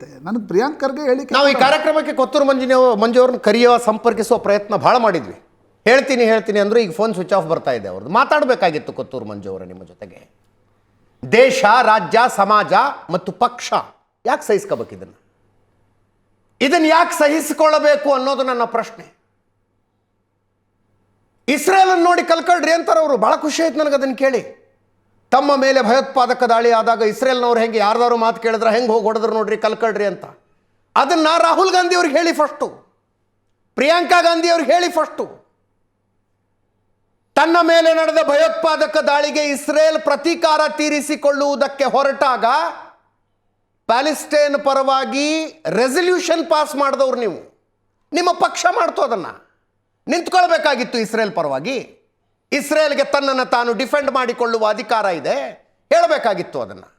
ನನಗೆ ಪ್ರಿಯಾಂಕರ್ಗೆ ಹೇಳಿ ನಾವು ಈ ಕಾರ್ಯಕ್ರಮಕ್ಕೆ ಕೊತ್ತೂರು ಮಂಜಿನ ಮಂಜು ಅವ್ರನ್ನ ಕರೆಯುವ ಸಂಪರ್ಕಿಸುವ ಪ್ರಯತ್ನ ಭಾಳ ಮಾಡಿದ್ವಿ. ಹೇಳ್ತೀನಿ ಹೇಳ್ತೀನಿ ಅಂದ್ರೆ ಈಗ ಫೋನ್ ಸ್ವಿಚ್ ಆಫ್ ಬರ್ತಾ ಇದೆ ಅವ್ರದ್ದು. ಮಾತಾಡಬೇಕಾಗಿತ್ತು ಕೊತ್ತೂರು ಮಂಜು ಅವರ ನಿಮ್ಮ ಜೊತೆಗೆ. ದೇಶ ರಾಜ್ಯ ಸಮಾಜ ಮತ್ತು ಪಕ್ಷ ಯಾಕೆ ಸಹಿಸ್ಕೋಬೇಕು ಇದನ್ನ? ಇದನ್ನ ಯಾಕೆ ಸಹಿಸಿಕೊಳ್ಳಬೇಕು ಅನ್ನೋದು ನನ್ನ ಪ್ರಶ್ನೆ. ಇಸ್ರೇಲ್ ಅನ್ನು ನೋಡಿ ಕಲ್ಕೊಳ್ರಿ ಅಂತಾರೆ ಅವರು ಬಹಳ ಖುಷಿ ಆಯ್ತು ನನಗೆ ಅದನ್ನು ಕೇಳಿ. ತಮ್ಮ ಮೇಲೆ ಭಯೋತ್ಪಾದಕ ದಾಳಿ ಆದಾಗ ಇಸ್ರೇಲ್ನವ್ರು ಹೆಂಗೆ ಯಾರ್ದಾರು ಮಾತು ಕೇಳಿದ್ರೆ ಹೆಂಗೆ ಹೋಗಿ ಹೊಡೆದ್ರು ನೋಡ್ರಿ ಕಲ್ಕಳ್ರಿ ಅಂತ. ಅದನ್ನ ರಾಹುಲ್ ಗಾಂಧಿ ಅವ್ರಿಗೆ ಹೇಳಿ ಫಸ್ಟು ಪ್ರಿಯಾಂಕಾ ಗಾಂಧಿ ಅವ್ರಿಗೆ ಹೇಳಿ ಫಸ್ಟು ತನ್ನ ಮೇಲೆ ನಡೆದ ಭಯೋತ್ಪಾದಕ ದಾಳಿಗೆ ಇಸ್ರೇಲ್ ಪ್ರತೀಕಾರ ತೀರಿಸಿಕೊಳ್ಳುವುದಕ್ಕೆ ಹೊರಟಾಗ ಪ್ಯಾಲಿಸ್ಟೈನ್ ಪರವಾಗಿ ರೆಸಲ್ಯೂಷನ್ ಪಾಸ್ ಮಾಡಿದವ್ರು ನೀವು. ನಿಮ್ಮ ಪಕ್ಷ ಮಾಡ್ತು ಅದನ್ನು. ನಿಂತ್ಕೊಳ್ಬೇಕಾಗಿತ್ತು ಇಸ್ರೇಲ್ ಪರವಾಗಿ. ಇಸ್ರೇಲ್ಗೆ ತನ್ನನ್ನು ತಾನು ಡಿಫೆಂಡ್ ಮಾಡಿಕೊಳ್ಳುವ ಅಧಿಕಾರ ಇದೆ. ಹೇಳಬೇಕಾಗಿತ್ತು ಅದನ್ನು.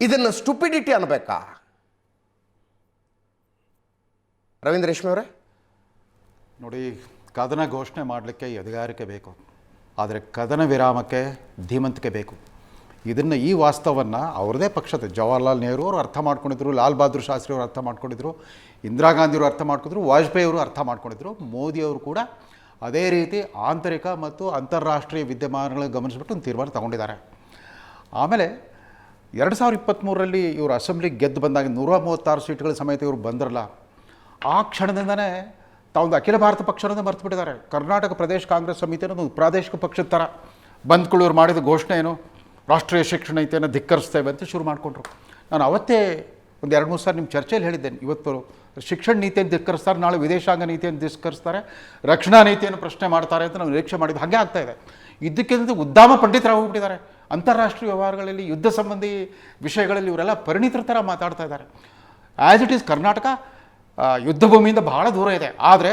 ಇದನ್ನು ಸ್ಟುಪಿಡಿಟಿ ಅನ್ಬೇಕಾ? ರವೀಂದ್ರ ರೇಷ್ಮೆ ಅವರೇ? ನೋಡಿ, ಕದನ ಘೋಷಣೆ ಮಾಡಲಿಕ್ಕೆ ಅಧಿಕಾರಕ್ಕೆ ಬೇಕು. ಆದರೆ ಕದನ ವಿರಾಮಕ್ಕೆ ಧೀಮಂತಿಕೆ ಬೇಕು. ಇದನ್ನು ಈ ವಾಸ್ತವವನ್ನು ಅವ್ರದೇ ಪಕ್ಷದ ಜವಾಹರ್ಲಾಲ್ ನೆಹರು ಅವರು ಅರ್ಥ ಮಾಡ್ಕೊಂಡಿದ್ರು, ಲಾಲ್ ಬಹದ್ದೂರ್ ಶಾಸ್ತ್ರಿ ಅವರು ಅರ್ಥ ಮಾಡ್ಕೊಂಡಿದ್ರು, ಇಂದಿರಾ ಗಾಂಧಿಯವರು ಅರ್ಥ ಮಾಡ್ಕೊಂಡಿದ್ರು ವಾಜಪೇಯಿ ಅವರು ಅರ್ಥ ಮಾಡ್ಕೊಂಡಿದ್ರು ಮೋದಿಯವರು ಕೂಡ ಅದೇ ರೀತಿ ಆಂತರಿಕ ಮತ್ತು ಅಂತಾರಾಷ್ಟ್ರೀಯ ವಿದ್ಯಮಾನಗಳನ್ನು ಗಮನಿಸಿಬಿಟ್ಟು ಒಂದು ತೀರ್ಮಾನ ತಗೊಂಡಿದ್ದಾರೆ. ಆಮೇಲೆ ಎರಡು ಸಾವಿರ ಇಪ್ಪತ್ತ್ಮೂರರಲ್ಲಿ ಇವರು ಅಸೆಂಬ್ಲಿಗೆ ಗೆದ್ದು ಬಂದಾಗ ನೂರ ಮೂವತ್ತಾರು ಸೀಟ್ಗಳ ಸಮೇತ ಇವರು ಬಂದ್ರಲ್ಲ, ಆ ಕ್ಷಣದಿಂದನೇ ತಾವೊಂದು ಅಖಿಲ ಭಾರತ ಪಕ್ಷವನ್ನು ಮರ್ತು ಬಿಟ್ಟಿದ್ದಾರೆ ಕರ್ನಾಟಕ ಪ್ರದೇಶ ಕಾಂಗ್ರೆಸ್ ಸಮಿತಿ ಒಂದು ಪ್ರಾದೇಶಿಕ ಪಕ್ಷದ ಥರ ಬಂದ್ಕೊಳ್ಳೋರು ಮಾಡಿದ ಘೋಷಣೆ ಏನು? ರಾಷ್ಟ್ರೀಯ ಶಿಕ್ಷಣ ನೀತಿಯನ್ನು ಧಿಕ್ಕರಿಸ್ತೇವೆ ಅಂತ ಶುರು ಮಾಡಿಕೊಂಡ್ರು. ನಾನು ಅವತ್ತೇ ಒಂದು ಎರಡು ಮೂರು ಸಾರಿ ನಿಮ್ಮ ಚರ್ಚೆಯಲ್ಲಿ ಹೇಳಿದ್ದೇನೆ, ಇವತ್ತು ಶಿಕ್ಷಣ ನೀತಿಯನ್ನು ಧಿಕ್ಕರಿಸ್ತಾರೆ ನಾಳೆ ವಿದೇಶಾಂಗ ನೀತಿಯನ್ನು ಧಿಕ್ಕರಿಸ್ತಾರೆ ರಕ್ಷಣಾ ನೀತಿಯನ್ನು ಪ್ರಶ್ನೆ ಮಾಡ್ತಾರೆ ಅಂತ ನಾವು ನಿರೀಕ್ಷೆ ಮಾಡಿದ್ದು ಹಾಗೆ ಆಗ್ತಾ ಇದೆ. ಇದಕ್ಕಿಂತ ಉದ್ದಾಮ ಪಂಡಿತರಾಗೋಗ್ಬಿಟ್ಟಿದ್ದಾರೆ ಅಂತಾರಾಷ್ಟ್ರೀಯ ವ್ಯವಹಾರಗಳಲ್ಲಿ ಯುದ್ಧ ಸಂಬಂಧಿ ವಿಷಯಗಳಲ್ಲಿ ಇವರೆಲ್ಲ ಪರಿಣಿತರ ಥರ ಮಾತಾಡ್ತಾ ಇದ್ದಾರೆ. ಆ್ಯಸ್ ಇಟ್ ಈಸ್ ಕರ್ನಾಟಕ ಯುದ್ಧ ಭೂಮಿಯಿಂದ ಬಹಳ ದೂರ ಇದೆ. ಆದರೆ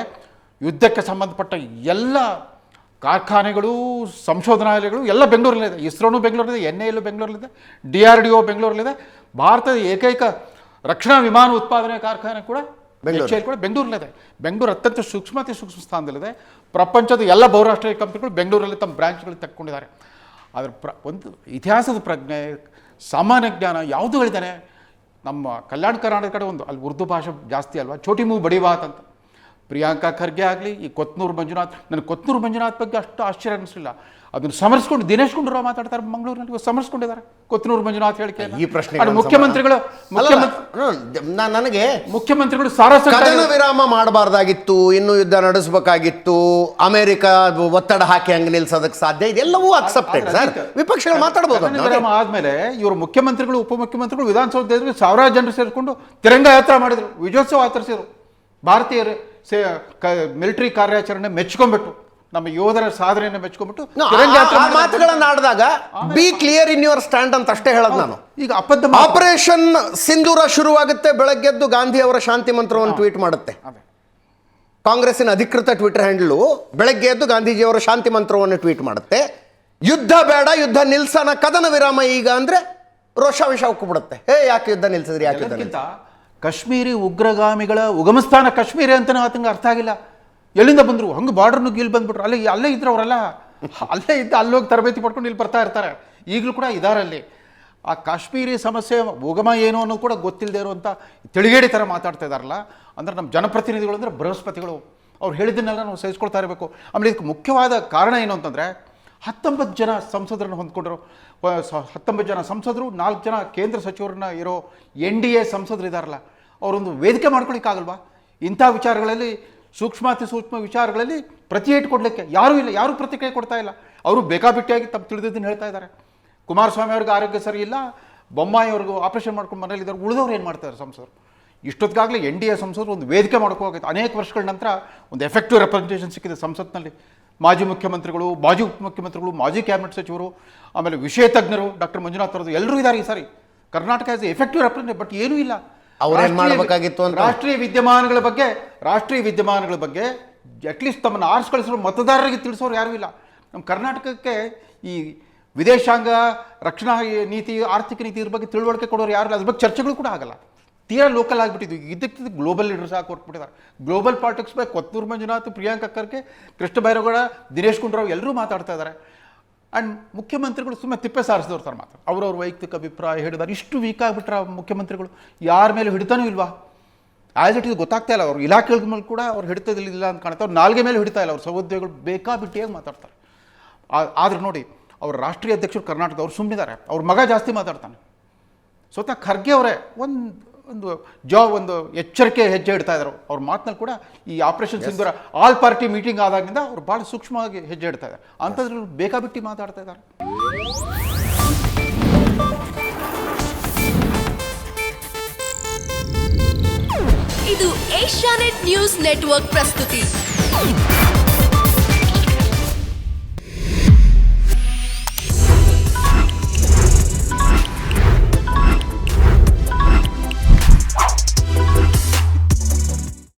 ಯುದ್ಧಕ್ಕೆ ಸಂಬಂಧಪಟ್ಟ ಎಲ್ಲ ಕಾರ್ಖಾನೆಗಳು, ಸಂಶೋಧನಾಲಯಗಳು ಎಲ್ಲ ಬೆಂಗಳೂರಲ್ಲಿದೆ. ಇಸ್ರೋನು ಬೆಂಗಳೂರಲ್ಲಿದೆ, ಎನ್ ಎ ಎಲ್ಲು ಬೆಂಗಳೂರಲ್ಲಿದೆ, ಡಿ ಆರ್ ಡಿ ಒ ಬೆಂಗಳೂರಲ್ಲಿದೆ. ಭಾರತದ ಏಕೈಕ ರಕ್ಷಣಾ ವಿಮಾನ ಉತ್ಪಾದನೆ ಕಾರ್ಖಾನೆ ಕೂಡ. ಕೂಡ ಬೆಂಗಳೂರಲ್ಲಿದೆ. ಬೆಂಗಳೂರು ಅತ್ಯಂತ ಸೂಕ್ಷ್ಮ ಅತಿ ಸೂಕ್ಷ್ಮ ಸ್ಥಾನದಲ್ಲಿದೆ. ಪ್ರಪಂಚದ ಎಲ್ಲ ಬಹುರಾಷ್ಟ್ರೀಯ ಕಂಪನಿಗಳು ಬೆಂಗಳೂರಲ್ಲಿ ತಮ್ಮ ಬ್ರಾಂಚ್ಗಳು ತಕ್ಕೊಂಡಿದ್ದಾರೆ. ಅದರ ಪ್ರ ಒಂದು ಇತಿಹಾಸದ ಪ್ರಜ್ಞೆ ಸಾಮಾನ್ಯ ಜ್ಞಾನ ಯಾವುದು ಹೇಳಿದ್ದಾನೆ ನಮ್ಮ ಕಲ್ಯಾಣ ಕರ್ನಾಟಕ ಕಡೆ ಒಂದು ಅಲ್ಲಿ ಉರ್ದು ಭಾಷೆ ಜಾಸ್ತಿ ಅಲ್ವಾ? ಚೋಟಿ ಮೂ ಬಡಿಬಾತ್ ಅಂತ. ಪ್ರಿಯಾಂಕಾ ಖರ್ಗೆ ಆಗಲಿ ಈ ಕೊತ್ನೂರು ಮಂಜುನಾಥ್ ನನಗೆ ಕೊತ್ನೂರು ಮಂಜುನಾಥ್ ಬಗ್ಗೆ ಅಷ್ಟು ಆಶ್ಚರ್ಯ ಅನಿಸಲಿಲ್ಲ. ಅದನ್ನು ಸಮರ್ಸ್ಕೊಂಡು ದಿನೇಶ್ ಗುಂಡೂರಾವ್ ಮಾತಾಡ್ತಾರೆ ಮಂಗಳೂರಿನಲ್ಲಿ ಸಮರ್ಸ್ಕೊಂಡಿದ್ದಾರೆ ಕೊತ್ನೂರು ಮಂಜುನಾಥ್ ಹೇಳಿಕೆ ಈ ಪ್ರಶ್ನೆ ಮುಖ್ಯಮಂತ್ರಿಗಳು ಮುಖ್ಯಮಂತ್ರಿ ನನಗೆ ಮುಖ್ಯಮಂತ್ರಿಗಳು ಕದನ ವಿರಾಮ ಮಾಡಬಾರ್ದಾಗಿತ್ತು ಇನ್ನು ಯುದ್ಧ ನಡೆಸಬೇಕಾಗಿತ್ತು ಅಮೆರಿಕ ಒತ್ತಡ ಹಾಕಿ ಹಂಗೆ ನಿಲ್ಸೋದಕ್ಕೆ ಸಾಧ್ಯ ಇದೆಲ್ಲವೂ ಅಕ್ಸೆಪ್ಟೆಡ್ ಸರ್ ವಿಪಕ್ಷಗಳು ಮಾತಾಡಬಹುದು ಆದ್ಮೇಲೆ ಇವರು ಮುಖ್ಯಮಂತ್ರಿಗಳು ಉಪಮುಖ್ಯಮಂತ್ರಿಗಳು ವಿಧಾನಸೌಧದಲ್ಲಿ ಸಾವಿರಾರು ಜನರು ಸೇರಿಕೊಂಡು ತಿರಂಗ ಯಾತ್ರೆ ಮಾಡಿದ್ರು. ವಿಜಯೋತ್ಸವ ಆಚರಿಸಿದರು. ಭಾರತೀಯರು. ಸೇ ಕ ಮಿಲಿಟರಿ ಕಾರ್ಯಾಚರಣೆ ಮೆಚ್ಕೊಂಡ್ಬಿಟ್ಟು ನಮ್ಮ ಯೋಧರ ಸಾಧನೆಯನ್ನು ಮೆಚ್ಕೊಂಡ್ಬಿಟ್ಟು ಮಾತುಗಳನ್ನು ಆಡಿದಾಗ be clear in your stand ಅಂತ ಅಷ್ಟೇ ಹೇಳೋದು ನಾನು. ಈಗ ಅಪದ್ಧ ಆಪರೇಷನ್ ಸಿಂಧೂರ ಶುರುವಾಗುತ್ತೆ ಬೆಳಗ್ಗೆದ್ದು ಗಾಂಧಿ ಅವರ ಶಾಂತಿ ಮಂತ್ರವನ್ನು ಟ್ವೀಟ್ ಮಾಡುತ್ತೆ. ಕಾಂಗ್ರೆಸ್ಸಿನ ಅಧಿಕೃತ ಟ್ವಿಟರ್ ಹ್ಯಾಂಡ್ಲು ಬೆಳಗ್ಗೆ ಎದ್ದು ಗಾಂಧೀಜಿಯವರ ಶಾಂತಿ ಮಂತ್ರವನ್ನು ಟ್ವೀಟ್ ಮಾಡುತ್ತೆ. ಯುದ್ಧ ಬೇಡ ಯುದ್ಧ ನಿಲ್ಸನ ಕದನ ವಿರಾಮ ಈಗ ಅಂದ್ರೆ ರೋಷ ವಿಷ ಉಕ್ಕಿಬಿಡುತ್ತೆ ಹೇ ಯಾಕೆ ಯುದ್ಧ ನಿಲ್ಸಿದ್ರಿ ಯಾಕೆ ಕಾಶ್ಮೀರಿ ಉಗ್ರಗಾಮಿಗಳ ಉಗಮಸ್ಥಾನ ಕಾಶ್ಮೀರಿ ಅಂತ ಆತಂಗೆ ಅರ್ಥ ಆಗಿಲ್ಲ. ಎಲ್ಲಿಂದ ಬಂದರು? ಹಂಗೆ ಬಾರ್ಡರ್ ಗೀಲ್ ಬಂದ್ಬಿಟ್ರು. ಅಲ್ಲೇ ಅಲ್ಲೇ ಇದ್ರು ಅವರೆಲ್ಲ. ಅಲ್ಲೇ ಇದ್ದು, ಅಲ್ಲೋಗಿ ತರಬೇತಿ ಪಡ್ಕೊಂಡು ಇಲ್ಲಿ ಬರ್ತಾ ಇರ್ತಾರೆ. ಈಗಲೂ ಕೂಡ ಇದಾರಲ್ಲಿ. ಆ ಕಾಶ್ಮೀರಿ ಸಮಸ್ಯೆ ಉಗಮ ಏನು ಅನ್ನೋದು ಕೂಡ ಗೊತ್ತಿಲ್ಲದೆ ಇರುವಂಥ ತಿಳಿಗೇಡಿ ಥರ ಮಾತಾಡ್ತಾ ಇದ್ದಾರಲ್ಲ ಅಂದ್ರೆ ನಮ್ಮ ಜನಪ್ರತಿನಿಧಿಗಳು ಅಂದರೆ ಬೃಹಸ್ಪತಿಗಳು. ಅವ್ರು ಹೇಳಿದ್ದನ್ನೆಲ್ಲ ನಾವು ಸಹಿಸ್ಕೊಳ್ತಾ ಇರಬೇಕು. ಆಮೇಲೆ ಇದಕ್ಕೆ ಮುಖ್ಯವಾದ ಕಾರಣ ಏನು ಅಂತಂದರೆ ಹತ್ತೊಂಬತ್ತು ಜನ ಸಂಸದರನ್ನು ಹೊಂದ್ಕೊಂಡ್ರು. ಹತ್ತೊಂಬತ್ತು ಜನ ಸಂಸದರು, ನಾಲ್ಕು ಜನ ಕೇಂದ್ರ ಸಚಿವರನ್ನ ಇರೋ ಎನ್ ಡಿ ಎ ಸಂಸದರು ಇದ್ದಾರಲ್ಲ ಅವರೊಂದು ವೇದಿಕೆ ಮಾಡ್ಕೊಳಿಕ್ಕಾಗಲ್ವಾ? ಇಂಥ ವಿಚಾರಗಳಲ್ಲಿ ಸೂಕ್ಷ್ಮಾತಿ ಸೂಕ್ಷ್ಮ ವಿಚಾರಗಳಲ್ಲಿ ಪ್ರತಿ ಏಟು ಕೊಡಲಿಕ್ಕೆ ಯಾರೂ ಇಲ್ಲ, ಯಾರೂ ಪ್ರತಿಕ್ರಿಯೆ ಕೊಡ್ತಾ ಇಲ್ಲ. ಅವರು ಬೇಕಾಬಿಟ್ಟಿಯಾಗಿ ತಪ್ಪು ತಿಳಿದಿದ್ದನ್ನು ಹೇಳ್ತಾ ಇದ್ದಾರೆ. ಕುಮಾರಸ್ವಾಮಿ ಅವ್ರಿಗೆ ಆರೋಗ್ಯ ಸರಿ ಇಲ್ಲ, ಬೊಮ್ಮಾಯಿ ಅವ್ರಿಗೂ ಆಪರೇಷನ್ ಮಾಡ್ಕೊಂಡು ಮನೇಲಿದ್ದಾರೆ ಉಳಿದವ್ರು ಏನು ಮಾಡ್ತಾರೆ ಸಂಸದರು? ಇಷ್ಟೊತ್ತಿಗಾಗಲೇ ಎನ್ ಡಿ ಎ ಸಂಸದರು ಒಂದು ವೇದಿಕೆ ಮಾಡ್ಕೋಬೇಕಾಗಿತ್ತು ಅನೇಕ ವರ್ಷಗಳ ನಂತರ ಒಂದು ಎಫೆಕ್ಟಿವ್ ರೆಪ್ರೆಸೆಂಟೇಷನ್ ಸಿಕ್ಕಿದೆ ಸಂಸತ್ನಲ್ಲಿ. ಮಾಜಿ ಮುಖ್ಯಮಂತ್ರಿಗಳು ಮಾಜಿ ಉಪಮುಖ್ಯಮಂತ್ರಿಗಳು ಮಾಜಿ ಕ್ಯಾಬಿನೆಟ್ ಸಚಿವರು ಆಮೇಲೆ ವಿಷಯ ತಜ್ಞರು ಡಾಕ್ಟರ್ ಮಂಜುನಾಥ್ ಅವರದ್ದು ಎಲ್ಲರೂ ಇದ್ದಾರೆ ಈ ಸಾರಿ. Karnataka as effective represent but ಏನೂ ಇಲ್ಲ. ಅವ್ರೇನ್ ಮಾಡ್ಬೇಕಾಗಿತ್ತು ಅಂತ? ರಾಷ್ಟ್ರೀಯ ವಿದ್ಯಮಾನಗಳ ಬಗ್ಗೆ ರಾಷ್ಟ್ರೀಯ ವಿದ್ಯಮಾನಗಳ ಬಗ್ಗೆ ಅಟ್ಲೀಸ್ಟ್ ತಮ್ಮನ್ನು ಆರ್ಸ್ ಕಳಿಸೋ ಮತದಾರರಿಗೆ ತಿಳಿಸೋರು ಯಾರೂ ಇಲ್ಲ. ನಮ್ಮ ಕರ್ನಾಟಕಕ್ಕೆ ಈ ವಿದೇಶಾಂಗ ರಕ್ಷಣಾ ನೀತಿ ಆರ್ಥಿಕ ನೀತಿ ಇದ್ರ ಬಗ್ಗೆ ತಿಳುವಳಿಕೆ ಕೊಡೋರು ಯಾರು ಇಲ್ಲ. ಅದ್ರ ಬಗ್ಗೆ ಚರ್ಚೆಗಳು ಕೂಡ ಆಗಲ್ಲ. ತೀರಾ ಲೋಕಲ್ ಆಗಿಬಿಟ್ಟಿದ್ವಿ. ಇದಕ್ಕೆ ಗ್ಲೋಬಲ್ ಲೀಡರ್ಸ್ ಹಾಕಿ ಹೊರಟ್ಬಿಟ್ಟಿದ್ದಾರೆ global politics by Kothur Manjunath, Priyank Kharge, Krishna Byregowda, Dinesh Gundurao ಎಲ್ಲರೂ ಮಾತಾಡ್ತಾ ಇದ್ದಾರೆ. ಆ್ಯಂಡ್ ಮುಖ್ಯಮಂತ್ರಿಗಳು ಸುಮ್ಮನೆ ತಿಪ್ಪೆ ಸಾರಿಸಿದವ್ರು ಸರ್ ಮಾತ್ರ. ಅವ್ರವ್ರ ವೈಯಕ್ತಿಕ ಅಭಿಪ್ರಾಯ ಹೇಳಿದಾರೆ ಇಷ್ಟು ವೀಕ್ ಆಗಿಬಿಟ್ರೆ ಮುಖ್ಯಮಂತ್ರಿಗಳು ಯಾರ ಮೇಲೆ ಹಿಡಿತಾನೂ ಇಲ್ವಾ? ಆ್ಯಸ್ ಇಟ್ ಇದು ಗೊತ್ತಾಗ್ತಾ ಇಲ್ಲ. ಅವ್ರು ಇಲಾಖೆಗಳ ಮೇಲೆ ಕೂಡ ಅವ್ರು ಹಿಡಿತದಿಲ್ಲ ಅಂತ ಕಾಣುತ್ತೆ ಅವ್ರು ನಾಲ್ಗೆ ಮೇಲೆ ಹಿಡಿತಾ ಇಲ್ಲ. ಅವ್ರ ಸಹೋದ್ಯೋಗಿಗಳು ಬೇಕಾಬಿಟ್ಟಿಯಾಗಿ ಮಾತಾಡ್ತಾರೆ. ಆದ್ರೆ ನೋಡಿ, ಅವ್ರ ರಾಷ್ಟ್ರೀಯ ಅಧ್ಯಕ್ಷರು ಕರ್ನಾಟಕದವ್ರು ಸುಮ್ಮನಿದ್ದಾರೆ ಅವ್ರ ಮಗ ಜಾಸ್ತಿ ಮಾತಾಡ್ತಾನೆ. ಸ್ವತಃ ಖರ್ಗೆ ಅವರೇ ಒಂದು ಒಂದು ಜಾಬ್ ಒಂದು ಎಚ್ಚರಿಕೆ ಹೆಜ್ಜೆ ಇಡ್ತಾ ಇದ್ದಾರೆ ಅವ್ರ ಮಾತಿನಲ್ಲಿ ಕೂಡ ಈ operation Sindoor all party meeting ಆದಾಗಿಂದ ಅವ್ರು ಭಾಳ ಸೂಕ್ಷ್ಮವಾಗಿ ಹೆಜ್ಜೆ ಇಡ್ತಾ ಇದ್ದಾರೆ. ಅಂಥದ್ರಲ್ಲಿ ಬೇಕಾಬಿಟ್ಟಿ ಮಾತಾಡ್ತಾ ಇದ್ದಾರೆ. ಇದು ಏಷ್ಯಾನೆಟ್ ನ್ಯೂಸ್ ನೆಟ್ವರ್ಕ್ ಪ್ರಸ್ತುತಿ.